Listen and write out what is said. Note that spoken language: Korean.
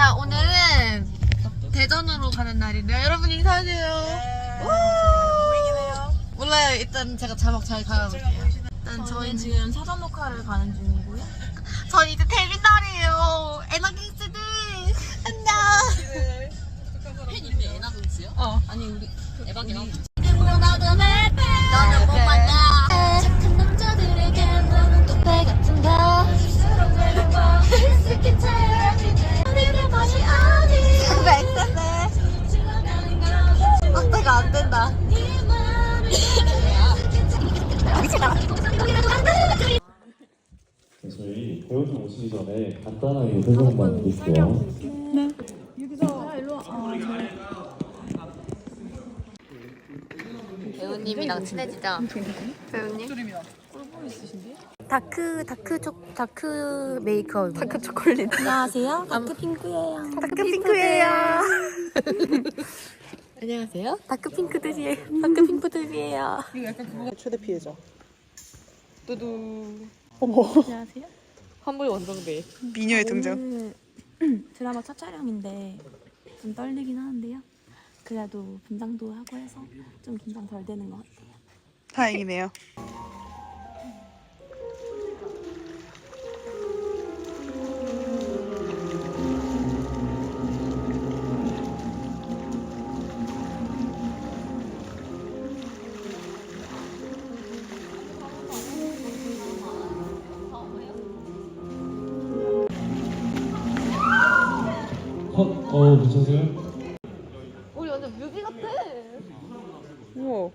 자, 오늘은 대전으로 가는 날인데요. 여러분 인사하세요. 몰라요. 일단 제가 자막 잘 달아볼게요. 일단 저희는 저희는 지금 사전 녹화를 가는 중이고요. 저 이제 데뷔 날이에요. 에너기스들 안녕. 팬 이름이 에나돈스요? 어. 아니 우리 에방이랑 저희 배우님 오시기 전에 간단하게 설명만 드릴게요. 배우님이랑 친해지자. 배우님? 다크 다크 초 다크 메이크업. 다크 초콜릿. 안녕하세요 다크핑크예요 다크 핑크예요. 안녕하세요. 다크 핑크들이에요. 다크 핑크들이에요. 최대 피해자. 안녕하세요 환불 원정대. 미녀의 등장. 오늘 드라마 첫 촬영인데 좀 떨리긴 하는데요 그래도 분장도 하고 해서 좀 긴장 덜 되는 것 같아요 다행이네요. 어, 어 괜찮으세요? 우리 완전 뮤비 같아. 우와.